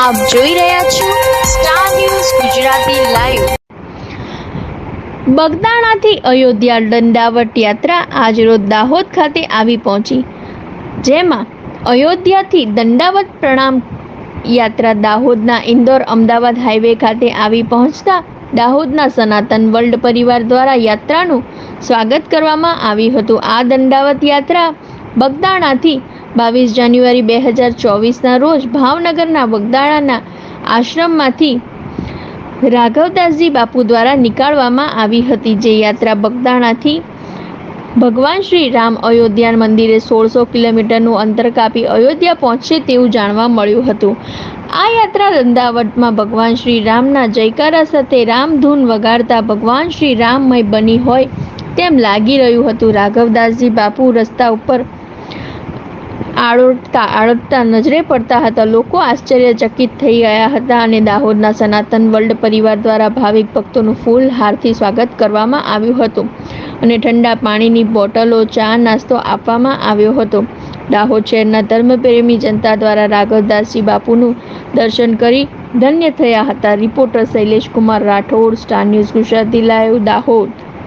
આપ જોઈ રહ્યા છો સ્ટાર ન્યૂઝ ગુજરાતી લાઈવ બગદાણાથી અયોધ્યા દંડાવટ યાત્રા આજરોજ દાહોદ ખાતે આવી પહોંચી. જેમાં અયોધ્યાથી દંડાવત પ્રણામ યાત્રા દાહોદના ઇન્દોર અમદાવાદ હાઈવે ખાતે આવી પહોંચતા દાહોદના સનાતન વર્લ્ડ પરિવાર દ્વારા યાત્રાનું સ્વાગત કરવામાં આવ્યું હતું. આ દંડાવત યાત્રા બગદાણાથી બાવીસ જાન્યુઆરી બે હજાર ચોવીસના રોજ ભાવનગરના બગદાણાના આશ્રમમાંથી રાઘવદાસજી બાપુ દ્વારા નીકાળવામાં આવી હતી જે યાત્રા બગદાણાથી ભગવાન શ્રી રામ અયોધ્યા મંદિરે સોળસો કિલોમીટરનું અંતર કાપી અયોધ્યા પહોંચશે તેવું જાણવા મળ્યું હતું. આ યાત્રા દંડાવટમાં ભગવાન શ્રી રામના જયકારા સાથે રામધૂન વગાડતા ભગવાન શ્રી રામમય બની હોય તેમ લાગી રહ્યું હતું. રાઘવદાસજી બાપુ રસ્તા ઉપર આળોટતા આળોટતા નજરે પડતા હતા. લોકો આશ્ચર્યચકિત થઈ ગયા હતા અને દાહોદના સનાતન વર્લ્ડ પરિવાર દ્વારા ભાવિક ભક્તોનું ફૂલ હારથી સ્વાગત કરવામાં આવ્યું હતું અને ઠંડા પાણીની બોટલો, ચા, નાસ્તો આપવામાં આવ્યો હતો. દાહોદ શહેરના ધર્મપ્રેમી જનતા દ્વારા રાઘવદાસજી બાપુનું દર્શન કરી ધન્ય થયા હતા. Reporter Shailesh Kumar Rathod, star news Gujarati, live Dahod.